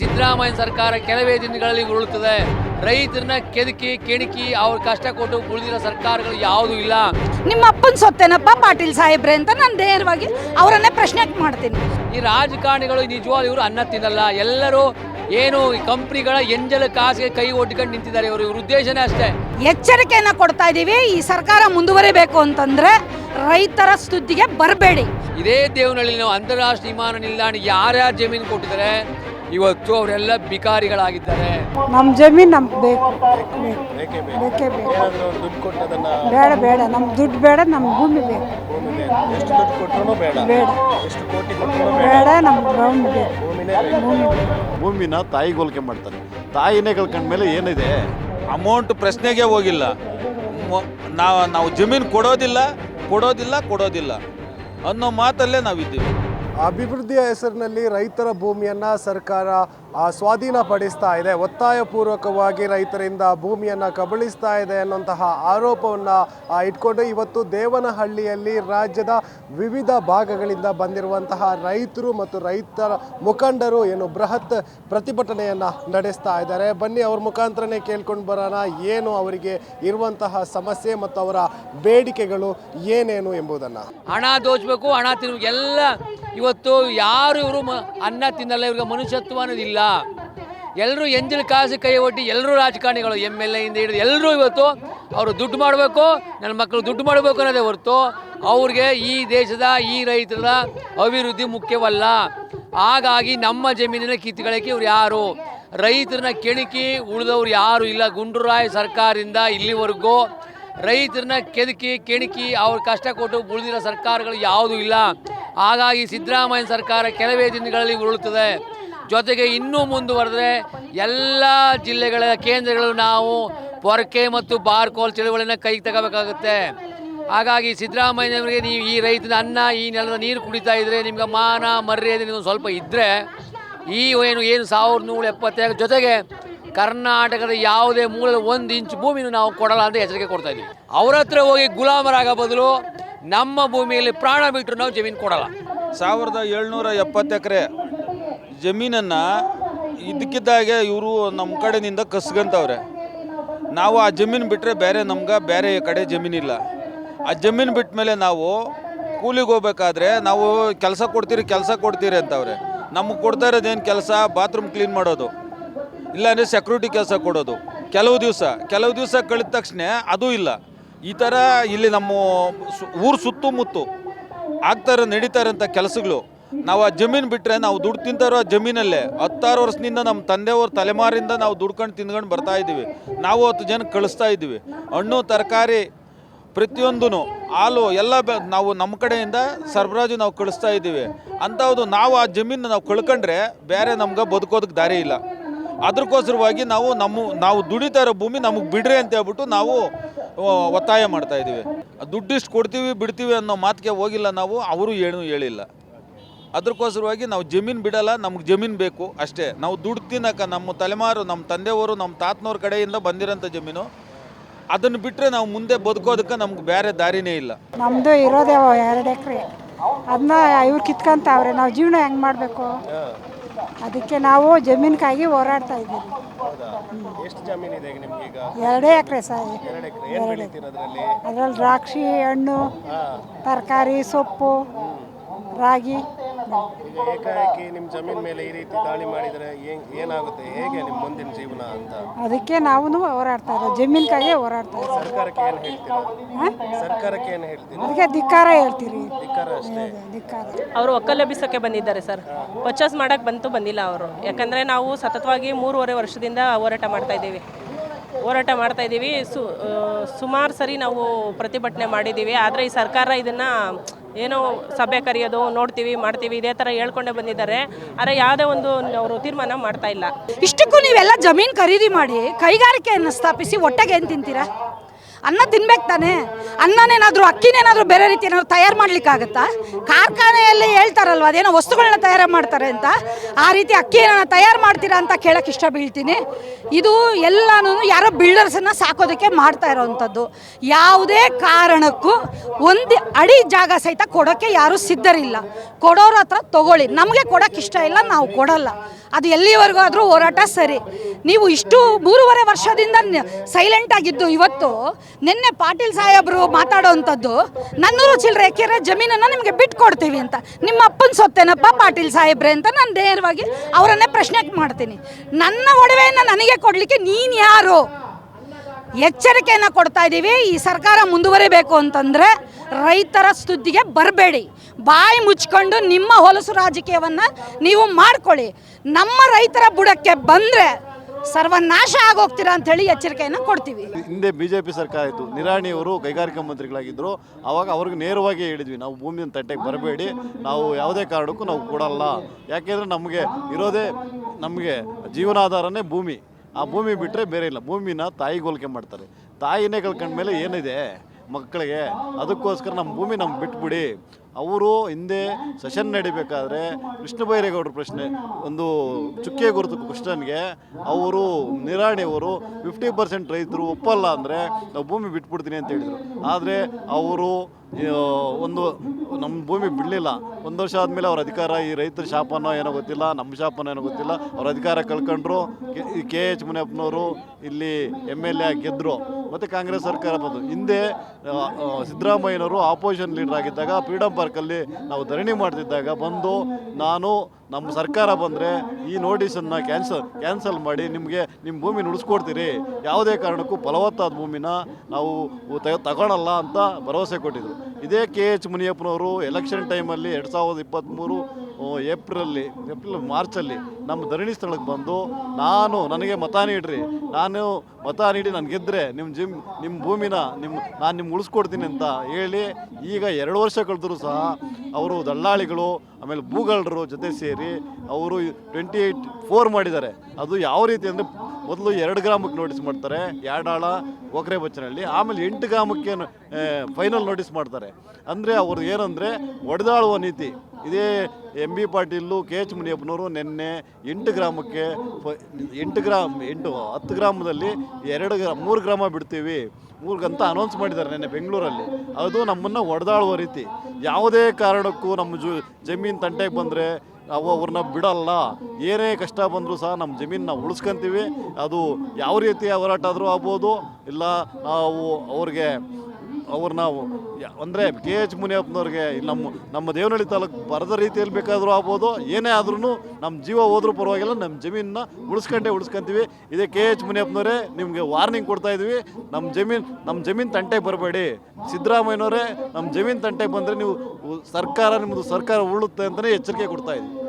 ಸಿದ್ದರಾಮಯ್ಯ ಸರ್ಕಾರ ಕೆಲವೇ ದಿನಗಳಲ್ಲಿ ಉರುಳುತ್ತದೆ. ರೈತರನ್ನ ಕೆದಕಿ ಕೆಣಕಿ ಅವ್ರ ಕಷ್ಟ ಕೊಟ್ಟು ಉಳಿದಿರೋ ಸರ್ಕಾರಗಳು ಯಾವುದೂ ಇಲ್ಲ. ನಿಮ್ಮ ಅಪ್ಪನ ಸೊತ್ತೇನಪ್ಪ ಪಾಟೀಲ್ ಸಾಹೇಬ್ರೆ ಅಂತ ನಾನು ನೇರವಾಗಿ ಅವರನ್ನೇ ಪ್ರಶ್ನೆ ಮಾಡ್ತೀನಿ. ಈ ರಾಜಕಾರಣಿಗಳು ನಿಜವಾಗ್ಲೂ ಇವರು ಅನ್ನ ತಿನ್ನಲ್ಲ. ಎಲ್ಲರೂ ಏನು ಈ ಕಂಪ್ನಿಗಳ ಎಂಜಲ ಕಾಸಿಗೆ ಕೈ ಒಡ್ಕೊಂಡು ನಿಂತಿದ್ದಾರೆ ಇವರು. ಇವ್ರ ಉದ್ದೇಶನೇ ಅಷ್ಟೇ. ಎಚ್ಚರಿಕೆಯನ್ನ ಕೊಡ್ತಾ ಇದ್ದೀವಿ ಈ ಸರ್ಕಾರ ಮುಂದುವರಿಬೇಕು ಅಂತಂದ್ರೆ ರೈತರ ಸ್ತುತಿಗೆ ಬರಬೇಡಿ. ಇದೇ ದೇವನಹಳ್ಳಿ ನಾವು ಅಂತಾರಾಷ್ಟ್ರೀಯ ವಿಮಾನ ನಿಲ್ದಾಣ ಯಾರ್ಯಾರು ಜಮೀನು ಕೊಟ್ಟಿದ್ದಾರೆ? ಇವತ್ತು ಅವರೆಲ್ಲ ಬಿಕಾರಿಗಳಾಗಿದ್ದಾರೆ. ನಮ್ಮ ಜಮೀನು ನಮ್ಗೆ ಬೇಕು. ಬೇಕೇ ಬೇಕು. ಏನಾದರೂ ದುಡ್ಡು ಕೊಟ್ಟು ಅದನ್ನ ಬೇಡ ಬೇಡ. ನಮ್ಮ ದುಡ್ಡು ಬೇಡ ನಮ್ಮ ಭೂಮಿ ಬೇಕು. ಭೂಮಿಗೆ ಎಷ್ಟು ದುಡ್ಡು ಕೊಟ್ಟರು ಬೇಡ. ಬೇಡ. ಎಷ್ಟು ಕೋಟಿ ಕೊಟ್ಟರು ಬೇಡ. ಬೇಡ ನಮ್ಮ ಭೂಮಿ ಬೇಕು. ಭೂಮಿನೇ ಬೇಕು. ಭೂಮಿ ಬೇಕು. ಭೂಮಿನ ತಾಯಿ ಹೋಲಿಕೆ ಮಾಡ್ತಾರೆ. ತಾಯಿನೇ ಕಳ್ಕೊಂಡ್ಮೇಲೆ ಏನಿದೆ? ಅಮೌಂಟ್ ಪ್ರಶ್ನೆಗೆ ಹೋಗಿಲ್ಲ. ಮೊ- ನಾವು ನಾವು ಜಮೀನು ಕೊಡೋದಿಲ್ಲ ಕೊಡೋದಿಲ್ಲ ಕೊಡೋದಿಲ್ಲ ಅನ್ನೋ ಮಾತಲ್ಲೇ ನಾವಿದ್ದೀವಿ. ಅಭಿವೃದ್ಧಿಯ ಹೆಸರಿನಲ್ಲಿ ರೈತರ ಭೂಮಿಯನ್ನು ಸರ್ಕಾರ ಸ್ವಾಧೀನಪಡಿಸ್ತಾ ಇದೆ. ಒತ್ತಾಯಪೂರ್ವಕವಾಗಿ ರೈತರಿಂದ ಭೂಮಿಯನ್ನು ಕಬಳಿಸ್ತಾ ಇದೆ ಅನ್ನುವಂತಹ ಆರೋಪವನ್ನು ಇಟ್ಕೊಂಡು ಇವತ್ತು ದೇವನಹಳ್ಳಿಯಲ್ಲಿ ರಾಜ್ಯದ ವಿವಿಧ ಭಾಗಗಳಿಂದ ಬಂದಿರುವಂತಹ ರೈತರು ಮತ್ತು ರೈತರ ಮುಖಂಡರು ಏನು ಬೃಹತ್ ಪ್ರತಿಭಟನೆಯನ್ನ ನಡೆಸ್ತಾ ಇದ್ದಾರೆ. ಬನ್ನಿ ಅವ್ರ ಮುಖಾಂತರನೇ ಕೇಳ್ಕೊಂಡು ಬರೋಣ, ಏನು ಅವರಿಗೆ ಇರುವಂತಹ ಸಮಸ್ಯೆ ಮತ್ತು ಅವರ ಬೇಡಿಕೆಗಳು ಏನೇನು ಎಂಬುದನ್ನು. ಹಣ ದೋಚಬೇಕು, ಹಣ ತಿನ್ಬೇಕು, ಎಲ್ಲ ಇವತ್ತು ಯಾರು ಇವರು ಅನ್ನ ತಿನ್ನಲ್ಲ, ಇವ್ರಿಗೆ ಮನುಷ್ಯತ್ವ ಅನ್ನೋದಿಲ್ಲ. ಎಲ್ಲರೂ ಎಂಜಿನ ಕಾಸು ಕೈ ಒಡ್ಡಿ ಎಲ್ಲರೂ ರಾಜಕಾರಣಿಗಳು ಎಂ ಎಲ್ ಎಯಿಂದ ಹಿಡಿದು ಎಲ್ಲರೂ ಇವತ್ತು ಅವರು ದುಡ್ಡು ಮಾಡಬೇಕು, ನನ್ನ ಮಕ್ಕಳು ದುಡ್ಡು ಮಾಡಬೇಕು ಅನ್ನೋದೇ ಹೊರತು ಅವ್ರಿಗೆ ಈ ದೇಶದ, ಈ ರೈತರ ಅಭಿವೃದ್ಧಿ ಮುಖ್ಯವಲ್ಲ. ಹಾಗಾಗಿ ನಮ್ಮ ಜಮೀನಿನ ಕಿತ್ತುಗಳಕ್ಕೆ ಇವ್ರು ಯಾರು? ರೈತರನ್ನ ಕೆಣಕಿ ಉಳಿದವ್ರು ಯಾರು ಇಲ್ಲ? ಗುಂಡೂರಾಯ ಸರ್ಕಾರದಿಂದ ಇಲ್ಲಿವರೆಗೂ ರೈತರನ್ನ ಕೆದಕಿ, ಕೆಣಕಿ ಅವ್ರು ಕಷ್ಟ ಕೊಟ್ಟು ಉಳಿದಿರೋ ಸರ್ಕಾರಗಳು ಯಾವುದೂ ಇಲ್ಲ. ಹಾಗಾಗಿ ಸಿದ್ದರಾಮಯ್ಯ ಸರ್ಕಾರ ಕೆಲವೇ ದಿನಗಳಲ್ಲಿ ಉರುಳುತ್ತದೆ. ಜೊತೆಗೆ ಇನ್ನೂ ಮುಂದುವರೆದ್ರೆ ಎಲ್ಲ ಜಿಲ್ಲೆಗಳ ಕೇಂದ್ರಗಳು ನಾವು ಪೊರಕೆ ಮತ್ತು ಬಾರ್ಕೋಲ್ ಚಳುವಳಿನ ಕೈಗೆ ತಗೋಬೇಕಾಗುತ್ತೆ. ಹಾಗಾಗಿ ಸಿದ್ದರಾಮಯ್ಯನವರಿಗೆ ನೀವು ಈ ರೈತನ ಅನ್ನ, ಈ ನೆಲದ ನೀರು ಕುಡಿತಾ ಇದ್ರೆ ನಿಮ್ಗೆ ಮಾನ, ಮರ್ಯಾದೆ ನೀವು ಸ್ವಲ್ಪ ಇದ್ದರೆ ಈ ಏನು ಏನು ಸಾವಿರದ ನೂರ ಎಪ್ಪತ್ತೈದು ಜೊತೆಗೆ ಕರ್ನಾಟಕದ ಯಾವುದೇ ಮೂಲದ ಒಂದು ಇಂಚ್ ಭೂಮಿನೂ ನಾವು ಕೊಡಲ್ಲ ಅಂತ ಎಚ್ಚರಿಕೆ ಕೊಡ್ತಾ ಇದ್ದೀವಿ. ಅವ್ರ ಹತ್ರ ಹೋಗಿ ಗುಲಾಮರಾಗ ಬದಲು ನಮ್ಮ ಭೂಮಿಯಲ್ಲಿ ಪ್ರಾಣ ಬಿಟ್ಟರು ನಾವು ಜಮೀನು ಕೊಡಲ್ಲ. ಸಾವಿರದ ಏಳ್ನೂರ ಎಪ್ಪತ್ತು ಎಕರೆ ಜಮೀನನ್ನು ಇದ್ದಕ್ಕಿದ್ದಾಗೆ ಇವರು ನಮ್ಮ ಕಡೆಯಿಂದ ಕಸ್ಕೊಂತವ್ರೆ ನಾವು ಆ ಜಮೀನು ಬಿಟ್ಟರೆ ಬೇರೆ ನಮ್ಗೆ ಬೇರೆ ಕಡೆ ಜಮೀನಿಲ್ಲ. ಆ ಜಮೀನು ಬಿಟ್ಟ ಮೇಲೆ ನಾವು ಕೂಲಿಗೆ ಹೋಗ್ಬೇಕಾದ್ರೆ ನಾವು ಕೆಲಸ ಕೊಡ್ತೀರಿ ಕೆಲಸ ಕೊಡ್ತೀರಿ ಅಂತವ್ರೆ. ನಮಗೆ ಕೊಡ್ತಾ ಇರೋದೇನು ಕೆಲಸ? ಬಾತ್ರೂಮ್ ಕ್ಲೀನ್ ಮಾಡೋದು. ಇಲ್ಲಾಂದರೆ ಸೆಕ್ಯೂರಿಟಿ ಕೆಲಸ ಕೊಡೋದು. ಕೆಲವು ದಿವಸ ಕೆಲವು ದಿವಸ ಕಳೆದ ತಕ್ಷಣ ಅದೂ ಇಲ್ಲ. ಈ ಥರ ಇಲ್ಲಿ ನಮ್ಮ ಊರು ಸುತ್ತಮುತ್ತು ಆಗ್ತಾರೆ ನಡೀತಾರಂಥ ಕೆಲಸಗಳು ನಾವು ಆ ಜಮೀನು ಬಿಟ್ಟರೆ ನಾವು ದುಡ್ಡು ತಿಂತಾರೋ ಆ ಜಮೀನಲ್ಲೇ. ಹತ್ತಾರು ವರ್ಷದಿಂದ ನಮ್ಮ ತಂದೆಯವ್ರ ತಲೆಮಾರಿಂದ ನಾವು ದುಡ್ಕೊಂಡು ತಿಂದ್ಕೊಂಡು ಬರ್ತಾ ಇದ್ದೀವಿ. ನಾವು ಹತ್ತು ಜನ ಕಳಿಸ್ತಾ ಇದ್ದೀವಿ. ಹಣ್ಣು, ತರಕಾರಿ ಪ್ರತಿಯೊಂದೂ ಹಾಲು, ಎಲ್ಲ ನಾವು ನಮ್ಮ ಕಡೆಯಿಂದ ಸರಬರಾಜು ನಾವು ಕಳಿಸ್ತಾ ಇದ್ದೀವಿ. ಅಂಥವ್ದು ನಾವು ಆ ಜಮೀನು ನಾವು ಕಳ್ಕೊಂಡ್ರೆ ಬೇರೆ ನಮ್ಗೆ ಬದುಕೋದಕ್ಕೆ ದಾರಿ ಇಲ್ಲ. ಅದಕ್ಕೋಸ್ಕರವಾಗಿ ನಾವು ನಮ್ಮ, ನಾವು ದುಡಿತಾ ಇರೋ ಭೂಮಿ ನಮಗೆ ಬಿಡ್ರಿ ಅಂತ ಹೇಳ್ಬಿಟ್ಟು ನಾವು ಒತ್ತಾಯ ಮಾಡ್ತಾ ಇದ್ದೀವಿ. ದುಡ್ಡಿಷ್ಟು ಕೊಡ್ತೀವಿ, ಬಿಡ್ತೀವಿ ಅನ್ನೋ ಮಾತಿಗೆ ಹೋಗಿಲ್ಲ ನಾವು, ಅವರು ಏನು ಹೇಳಿಲ್ಲ. ಅದಕ್ಕೋಸ್ಕರವಾಗಿ ನಾವು ಜಮೀನು ಬಿಡಲ್ಲ ನಮ್ಗೆ ಜಮೀನು ಬೇಕು ಅಷ್ಟೇ. ನಾವು ದುಡ್ಡು ತಿನ್ನೋಕೆ ನಮ್ಮ ತಲೆಮಾರು ನಮ್ಮ ತಂದೆಯವರು ನಮ್ಮ ತಾತನವ್ರ ಕಡೆಯಿಂದ ಬಂದಿರೋಂಥ ಜಮೀನು. ಅದನ್ನು ಬಿಟ್ಟರೆ ನಾವು ಮುಂದೆ ಬದುಕೋದಕ್ಕೆ ನಮ್ಗೆ ಬೇರೆ ದಾರಿನೇ ಇಲ್ಲ. ನಮ್ಮದು ಇರೋದೇ ಎರಡು ಎಕರೆ. ಅದನ್ನ ಇವ್ರು ಕಿತ್ಕೊಂತಾವ್ರೆ ನಾವು ಜೀವನ ಹೆಂಗೆ ಮಾಡಬೇಕು? ಅದಕ್ಕೆ ನಾವು ಜಮೀನಿಗಾಗಿ ಹೋರಾಡ್ತಾ ಇದ್ದೀವಿ. ಎಷ್ಟು ಜಮೀನಿದೆ ಈಗ ಎರಡೇ ಎಕರೆ ಸರ್ ಎರಡು ಎಕರೆ. ಏನು ಬೆಳಿತೀರದ್ರಲ್ಲಿ ಅದರಲ್ಲಿ ದ್ರಾಕ್ಷಿ ಹಣ್ಣು ತರಕಾರಿ ಸೊಪ್ಪು ರಾಗಿ. ಈಗ ಏಕಾಏಕಿ ನಿಮ್ಮ ಜಮೀನ್ ಮೇಲೆ ಈ ರೀತಿ ದಾಳಿ ಮಾಡಿದರೆ ಏನ್ ಏನಾಗುತ್ತೆ? ಹೇಗೆ ನಿಮ್ಮ ಮುಂದಿನ ಜೀವನ ಅಂತ? ಅದಕ್ಕೆ ನಾವು ಹೋರಾಡ್ತಾ ಜಮೀನ್ ಜಮೀನಿಗಾಗಿ ಹೋರಾಡ್ತಾ ಇದ್ದೀವಿ ಸರ್ಕಾರಕ್ಕೆ ಏನು ಹೇಳ್ತೀರಾ? ಹಾಂ? ಸರ್ಕಾರಕ್ಕೆ ಏನು ಹೇಳ್ತೀರಾ? ಅದಕ್ಕೆ ಧಿಕ್ಕಾರ ಹೇಳ್ತೀರಿ. ಧಿಕ್ಕಾರ ಅಷ್ಟೇ. ಧಿಕ್ಕಾರ. ಅವರು ಒಕ್ಕಲೆಬ್ಬಿಸೋಕ್ಕೆ ಬಂದಿದ್ದಾರೆ ಸರ್. ಪರ್ಚೇಸ್ ಮಾಡಕ್ಕೆ ಬಂತು ಬಂದಿಲ್ಲ ಅವರು. ಯಾಕಂದರೆ ನಾವು ಸತತವಾಗಿ ಮೂರುವರೆ ವರ್ಷದಿಂದ ಹೋರಾಟ ಮಾಡ್ತಾ ಇದ್ದೀವಿ. ಹೋರಾಟ ಮಾಡ್ತಾ ಇದ್ದೀವಿ. ಸು ಸುಮಾರು ಸರಿ ನಾವು ಪ್ರತಿಭಟನೆ ಮಾಡಿದ್ದೀವಿ. ಆದರೆ ಈ ಸರ್ಕಾರ ಇದನ್ನು ಏನೋ ಸಭೆ ಕರೆಯೋದು, ನೋಡ್ತೀವಿ, ಮಾಡ್ತೀವಿ, ಇದೇ ಥರ ಹೇಳ್ಕೊಂಡೇ ಬಂದಿದ್ದಾರೆ. ಆದರೆ ಯಾವುದೇ ಒಂದು ಅವರು ತೀರ್ಮಾನ ಮಾಡ್ತಾ ಇಲ್ಲ. ಇಷ್ಟಕ್ಕೂ ನೀವೆಲ್ಲ ಜಮೀನು ಖರೀದಿ ಮಾಡಿ ಕೈಗಾರಿಕೆಯನ್ನು ಸ್ಥಾಪಿಸಿ ಒಟ್ಟಿಗೆ ಏನು ತಿಂತೀರಾ? ಅನ್ನ ತಿನ್ಬೇಕು ತಾನೆ? ಅನ್ನನೇನಾದರೂ ಅಕ್ಕಿನೇನಾದರೂ ಬೇರೆ ರೀತಿ ಏನಾದರೂ ತಯಾರು ಮಾಡಲಿಕ್ಕಾಗತ್ತಾ? ಕಾರ್ಖಾನೆಯಲ್ಲಿ ಹೇಳ್ತಾರಲ್ವ, ಅದೇನೋ ವಸ್ತುಗಳನ್ನ ತಯಾರು ಮಾಡ್ತಾರೆ ಅಂತ? ಆ ರೀತಿ ಅಕ್ಕಿನ ತಯಾರು ಮಾಡ್ತೀರಾ ಅಂತ ಕೇಳಕ್ಕೆ ಇಷ್ಟ ಬೀಳ್ತೀನಿ ಇದು ಎಲ್ಲನೂ ಯಾರೋ ಬಿಲ್ಡರ್ಸನ್ನು ಸಾಕೋದಕ್ಕೆ ಮಾಡ್ತಾ ಇರೋವಂಥದ್ದು ಯಾವುದೇ ಕಾರಣಕ್ಕೂ ಒಂದು ಅಡಿ ಜಾಗ ಸಹಿತ ಕೊಡೋಕ್ಕೆ ಯಾರೂ ಸಿದ್ಧರಿಲ್ಲ. ಕೊಡೋರ ಹತ್ರ ತಗೊಳ್ಳಿ. ನಮಗೆ ಕೊಡೋಕ್ಕೆ ಇಷ್ಟ ಇಲ್ಲ, ನಾವು ಕೊಡಲ್ಲ. ಅದು ಎಲ್ಲಿವರೆಗೂ ಆದರೂ ಹೋರಾಟ ಸರಿ. ನೀವು ಇಷ್ಟು ಮೂರುವರೆ ವರ್ಷದಿಂದ ಸೈಲೆಂಟ್ ಆಗಿದ್ದು ಇವತ್ತು ನಿನ್ನೆ ಪಾಟೀಲ್ ಸಾಹೇಬರು ಮಾತಾಡೋವಂಥದ್ದು ನನ್ನೂರು ಚಿಲ್ಲರೆ ಎಕರೆ ಜಮೀನನ್ನು ನಿಮಗೆ ಬಿಟ್ಟು ಕೊಡ್ತೀವಿ ಅಂತ. ನಿಮ್ಮ ಅಪ್ಪನ ಸೊತ್ತೇನಪ್ಪ ಪಾಟೀಲ್ ಸಾಹೇಬ್ರೆ ಅಂತ ನಾನು ನೇರವಾಗಿ ಅವರನ್ನೇ ಪ್ರಶ್ನೆ ಮಾಡ್ತೀನಿ. ನನ್ನ ಒಡವೆಯನ್ನು ನನಗೆ ಕೊಡಲಿಕ್ಕೆ ನೀನು ಯಾರು? ಎಚ್ಚರಿಕೆಯನ್ನು ಕೊಡ್ತಾ ಇದ್ದೀವಿ ಈ ಸರ್ಕಾರ ಮುಂದುವರಿಬೇಕು ಅಂತಂದರೆ ರೈತರ ಸುದ್ದಿಗೆ ಬರಬೇಡಿ. ಬಾಯಿ ಮುಚ್ಕೊಂಡು ನಿಮ್ಮ ಹೊಲಸು ರಾಜಕೀಯವನ್ನು ನೀವು ಮಾಡ್ಕೊಳ್ಳಿ. ನಮ್ಮ ರೈತರ ಬುಡಕ್ಕೆ ಬಂದರೆ ಸರ್ವನಾಶ ಆಗೋಗ್ತೀರಾ ಅಂತ ಹೇಳಿ ಎಚ್ಚರಿಕೆಯನ್ನು ಕೊಡ್ತೀವಿ. ಹಿಂದೆ ಬಿಜೆಪಿ ಸರ್ಕಾರ ಇತ್ತು. ನಿರಾಣಿಯವರು ಕೈಗಾರಿಕಾ ಮಂತ್ರಿಗಳಾಗಿದ್ದರು ಆವಾಗ ಅವ್ರಿಗೆ ನೇರವಾಗಿ ಹೇಳಿದ್ವಿ, ನಾವು ಭೂಮಿಯನ್ನು ತಟ್ಟೆಗೆ ಬರಬೇಡಿ, ನಾವು ಯಾವುದೇ ಕಾರಣಕ್ಕೂ ನಾವು ಕೊಡಲ್ಲ. ಯಾಕೆಂದರೆ ನಮಗೆ ಇರೋದೇ ನಮಗೆ ಜೀವನಾಧಾರನೇ ಭೂಮಿ. ಆ ಭೂಮಿ ಬಿಟ್ಟರೆ ಬೇರೆ ಇಲ್ಲ. ಭೂಮಿನ ತಾಯಿಗೋಲ್ಕೆ ಮಾಡ್ತಾರೆ. ತಾಯಿನೇ ಕಳ್ಕೊಂಡ್ಮೇಲೆ ಏನಿದೆ ಮಕ್ಕಳಿಗೆ? ಅದಕ್ಕೋಸ್ಕರ ನಮ್ಮ ಭೂಮಿ ನಮ್ಗೆ ಬಿಟ್ಬಿಡಿ. ಅವರು ಹಿಂದೆ ಸೆಷನ್ ನಡಿಬೇಕಾದ್ರೆ ಕೃಷ್ಣ ಬೈರೇಗೌಡರ ಪ್ರಶ್ನೆ. ಒಂದು ಚುಕ್ಕೆ ಗುರುತು ಕ್ವಶನ್ಗೆ ಅವರು ನಿರಾಣಿಯವರು ಫಿಫ್ಟಿ ಪರ್ಸೆಂಟ್ ರೈತರು ಒಪ್ಪಲ್ಲ ಅಂದರೆ ನಾವು ಭೂಮಿ ಬಿಟ್ಬಿಡ್ತೀನಿ ಅಂತ ಹೇಳಿದರು. ಆದರೆ ಅವರು ಒಂದು ನಮ್ಮ ಭೂಮಿ ಬಿಡಲಿಲ್ಲ. ಒಂದು ವರ್ಷ ಆದಮೇಲೆ ಅವ್ರ ಅಧಿಕಾರ ಈ ರೈತರ ಶಾಪನೋ ಏನೋ ಗೊತ್ತಿಲ್ಲ ನಮ್ಮ ಶಾಪನೋ ಏನೋ ಗೊತ್ತಿಲ್ಲ. ಅವ್ರ ಅಧಿಕಾರ ಕಳ್ಕೊಂಡ್ರು. ಕೆ ಎಚ್ ಮುನಿಯಪ್ಪನವರು ಇಲ್ಲಿ ಎಂ ಎಲ್ ಎ ಗೆದ್ದರು ಮತ್ತು ಕಾಂಗ್ರೆಸ್ ಸರ್ಕಾರ ಬಂದು ಹಿಂದೆ ಸಿದ್ದರಾಮಯ್ಯನವರು ಆಪೋಸಿಷನ್ ಲೀಡರ್ ಆಗಿದ್ದಾಗ ಫ್ರೀಡಮ್ ಪಾರ್ಕಲ್ಲಿ ನಾವು ಧರಣಿ ಮಾಡ್ತಿದ್ದಾಗ ಬಂದು ನಾನು ನಮ್ಮ ಸರ್ಕಾರ ಬಂದರೆ ಈ ನೋಟಿಸನ್ನು ಕ್ಯಾನ್ಸಲ್ ಕ್ಯಾನ್ಸಲ್ ಮಾಡಿ ನಿಮಗೆ ನಿಮ್ಮ ಭೂಮಿ ಉಳಿಸ್ಕೊಡ್ತೀರಿ ಯಾವುದೇ ಕಾರಣಕ್ಕೂ ಫಲವತ್ತಾದ ಭೂಮಿನ ನಾವು ತಗೊಳಲ್ಲ ಅಂತ ಭರವಸೆ ಕೊಟ್ಟಿದ್ರು. ಇದೇ ಕೆ ಎಚ್ ಮುನಿಯಪ್ಪನವರು ಎಲೆಕ್ಷನ್ ಟೈಮಲ್ಲಿ ಎರಡು ಸಾವಿರದ ಇಪ್ಪತ್ತ್ಮೂರು ಏಪ್ರಿಲಲ್ಲಿ, ಏಪ್ರಿಲ್ ಮಾರ್ಚಲ್ಲಿ ನಮ್ಮ ಧರಣಿ ಸ್ಥಳಕ್ಕೆ ಬಂದು ನಾನು ನನಗೆ ಮತ ನೀಡ್ರಿ. ನಾನು ಮತ ನೀಡಿ ನಾನು ಗೆದ್ದರೆ ನಿಮ್ಮ ಜಿಮ್, ನಿಮ್ಮ ಭೂಮಿನ ನಿಮ್ಮ, ನಾನು ನಿಮ್ಗೆ ಉಳಿಸ್ಕೊಡ್ತೀನಿ ಅಂತ ಹೇಳಿ ಈಗ ಎರಡು ವರ್ಷ ಕಳೆದರೂ ಸಹ ಅವರು ದಳ್ಳಾಳಿಗಳು ಆಮೇಲೆ ಭೂಗಳರು ಜೊತೆ ಸೇರಿ ಅವರು ಟ್ವೆಂಟಿ ಏಯ್ಟ್ ಫೋರ್ ಮಾಡಿದ್ದಾರೆ. ಅದು ಯಾವ ರೀತಿ ಅಂದರೆ ಮೊದಲು ಎರಡು ಗ್ರಾಮಕ್ಕೆ ನೋಟಿಸ್ ಮಾಡ್ತಾರೆ ಯಾಡಾಳ ಒಕ್ರೆ ಬಚ್ಚನಹಳ್ಳಿ, ಆಮೇಲೆ ಎಂಟು ಗ್ರಾಮಕ್ಕೆ ಫೈನಲ್ ನೋಟಿಸ್ ಮಾಡ್ತಾರೆ. ಅಂದರೆ ಅವ್ರದ್ದು ಏನಂದರೆ, ಒಡೆದಾಳುವ ನೀತಿ. ಇದೇ M B Patil K H ಮುನಿಯಪ್ಪನವರು ನಿನ್ನೆ ಎಂಟು ಗ್ರಾಮಕ್ಕೆ ಎಂಟು ಗ್ರಾಮ್, ಎಂಟು, ಹತ್ತು ಗ್ರಾಮದಲ್ಲಿ ಎರಡು ಗ್ರಾ, ಮೂರು ಗ್ರಾಮ ಬಿಡ್ತೀವಿ. ಮೂರ್ಗಂತ ಅನೌನ್ಸ್ ಮಾಡಿದ್ದಾರೆ ನಿನ್ನೆ ಬೆಂಗಳೂರಲ್ಲಿ. ಅದು ನಮ್ಮನ್ನು ಒಡೆದಾಳುವ ರೀತಿ. ಯಾವುದೇ ಕಾರಣಕ್ಕೂ ನಮ್ಮ ಜು, ಜಮೀನು ತಂಟೆಗೆ ಬಂದರೆ ನಾವು ಅವ್ರನ್ನ ಬಿಡಲ್ಲ. ಏನೇ ಕಷ್ಟ ಬಂದರೂ ಸಹ ನಮ್ಮ ಜಮೀನನ್ನ ನಾವು ಉಳಿಸ್ಕೊಂತೀವಿ. ಅದು ಯಾವ ರೀತಿಯ ಹೋರಾಟ ಆದರೂ ಆಗ್ಬೋದು. ಇಲ್ಲ ನಾವು ಅವ್ರಿಗೆ ಅವ್ರು ನಾವು ಅಂದರೆ ಕೆ ಎಚ್ ಮುನಿಯಪ್ಪನವ್ರಿಗೆ ನಮ್ಮ ನಮ್ಮ ದೇವನಹಳ್ಳಿ ತಾಲೂಕು ಬರದ ರೀತಿಯಲ್ಲಿ ಬೇಕಾದರೂ ಆಗ್ಬೋದು. ಏನೇ ಆದ್ರೂ ನಮ್ಮ ಜೀವ ಹೋದರೂ ಪರವಾಗಿಲ್ಲ ನಮ್ಮ ಜಮೀನನ್ನ ಉಳಿಸ್ಕೊಂಡೇ ಉಳಿಸ್ಕೊಂತೀವಿ. ಇದೇ ಕೆ ಎಚ್ ಮುನಿಯಪ್ಪನವರೇ ನಿಮಗೆ ವಾರ್ನಿಂಗ್ ಕೊಡ್ತಾ ಇದ್ವಿ. ನಮ್ಮ ಜಮೀನು ನಮ್ಮ ಜಮೀನು ತಂಟೆಗೆ ಬರಬೇಡಿ. ಸಿದ್ದರಾಮಯ್ಯನವರೇ ನಮ್ಮ ಜಮೀನು ತಂಟೆಗೆ ಬಂದರೆ ನೀವು ಸರ್ಕಾರ ನಿಮ್ಮದು ಸರ್ಕಾರ ಉಳುತ್ತೆ ಅಂತಲೇ ಎಚ್ಚರಿಕೆ ಕೊಡ್ತಾ ಇದ್ವಿ.